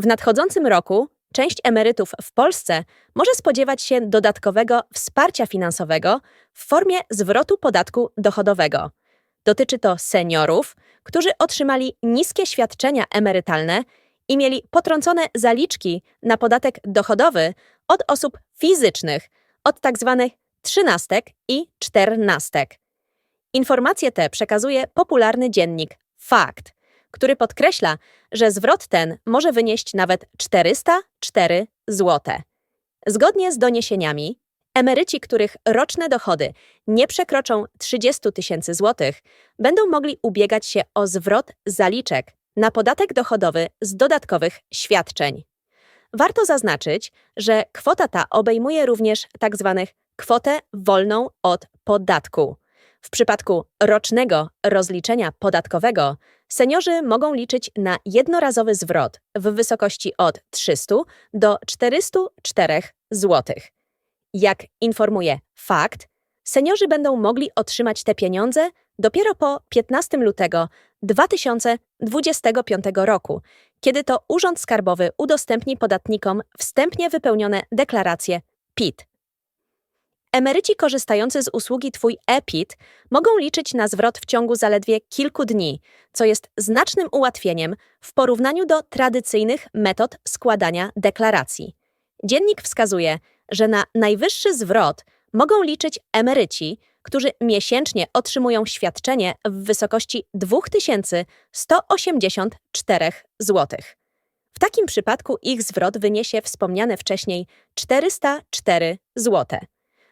W nadchodzącym roku część emerytów w Polsce może spodziewać się dodatkowego wsparcia finansowego w formie zwrotu podatku dochodowego. Dotyczy to seniorów, którzy otrzymali niskie świadczenia emerytalne i mieli potrącone zaliczki na podatek dochodowy od osób fizycznych, od tzw. trzynastek i czternastek. Informacje te przekazuje popularny dziennik Fakt, który podkreśla, że zwrot ten może wynieść nawet 404 zł. Zgodnie z doniesieniami, emeryci, których roczne dochody nie przekroczą 30 tysięcy złotych, będą mogli ubiegać się o zwrot zaliczek na podatek dochodowy z dodatkowych świadczeń. Warto zaznaczyć, że kwota ta obejmuje również tzw. kwotę wolną od podatku. W przypadku rocznego rozliczenia podatkowego seniorzy mogą liczyć na jednorazowy zwrot w wysokości od 300 do 404 zł. Jak informuje fakt, seniorzy będą mogli otrzymać te pieniądze dopiero po 15 lutego 2025 roku, kiedy to Urząd Skarbowy udostępni podatnikom wstępnie wypełnione deklaracje PIT. Emeryci korzystający z usługi Twój e-PIT mogą liczyć na zwrot w ciągu zaledwie kilku dni, co jest znacznym ułatwieniem w porównaniu do tradycyjnych metod składania deklaracji. Dziennik wskazuje, że na najwyższy zwrot mogą liczyć emeryci, którzy miesięcznie otrzymują świadczenie w wysokości 2184 zł. W takim przypadku ich zwrot wyniesie wspomniane wcześniej 404 zł.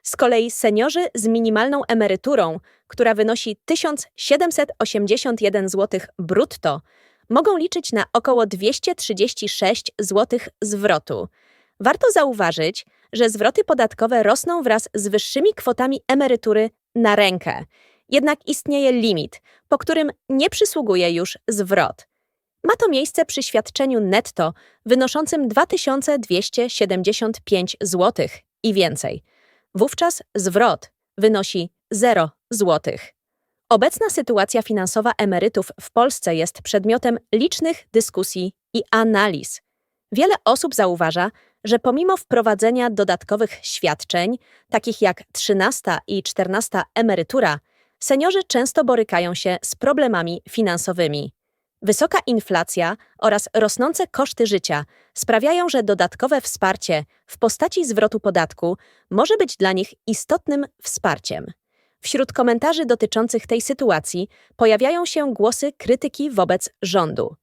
Z kolei seniorzy z minimalną emeryturą, która wynosi 1781 zł brutto, mogą liczyć na około 236 zł zwrotu. Warto zauważyć, że zwroty podatkowe rosną wraz z wyższymi kwotami emerytury na rękę. Jednak istnieje limit, po którym nie przysługuje już zwrot. Ma to miejsce przy świadczeniu netto wynoszącym 2275 zł i więcej. Wówczas zwrot wynosi 0 zł. Obecna sytuacja finansowa emerytów w Polsce jest przedmiotem licznych dyskusji i analiz. Wiele osób zauważa, że pomimo wprowadzenia dodatkowych świadczeń, takich jak 13 i 14 emerytura, seniorzy często borykają się z problemami finansowymi. Wysoka inflacja oraz rosnące koszty życia sprawiają, że dodatkowe wsparcie w postaci zwrotu podatku może być dla nich istotnym wsparciem. Wśród komentarzy dotyczących tej sytuacji pojawiają się głosy krytyki wobec rządu.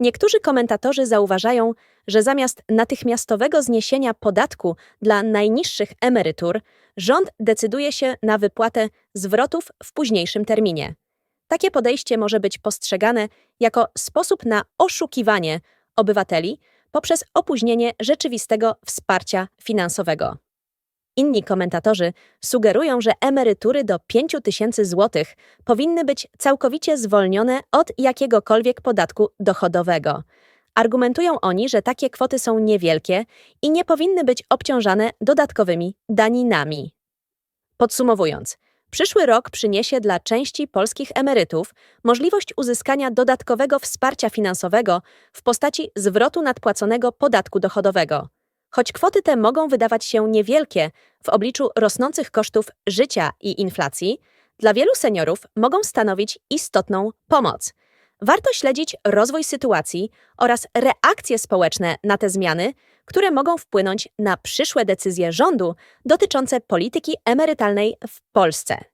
Niektórzy komentatorzy zauważają, że zamiast natychmiastowego zniesienia podatku dla najniższych emerytur, rząd decyduje się na wypłatę zwrotów w późniejszym terminie. Takie podejście może być postrzegane jako sposób na oszukiwanie obywateli poprzez opóźnienie rzeczywistego wsparcia finansowego. Inni komentatorzy sugerują, że emerytury do 5 tysięcy złotych powinny być całkowicie zwolnione od jakiegokolwiek podatku dochodowego. Argumentują oni, że takie kwoty są niewielkie i nie powinny być obciążane dodatkowymi daninami. Podsumowując, przyszły rok przyniesie dla części polskich emerytów możliwość uzyskania dodatkowego wsparcia finansowego w postaci zwrotu nadpłaconego podatku dochodowego. Choć kwoty te mogą wydawać się niewielkie w obliczu rosnących kosztów życia i inflacji, dla wielu seniorów mogą stanowić istotną pomoc. Warto śledzić rozwój sytuacji oraz reakcje społeczne na te zmiany, które mogą wpłynąć na przyszłe decyzje rządu dotyczące polityki emerytalnej w Polsce.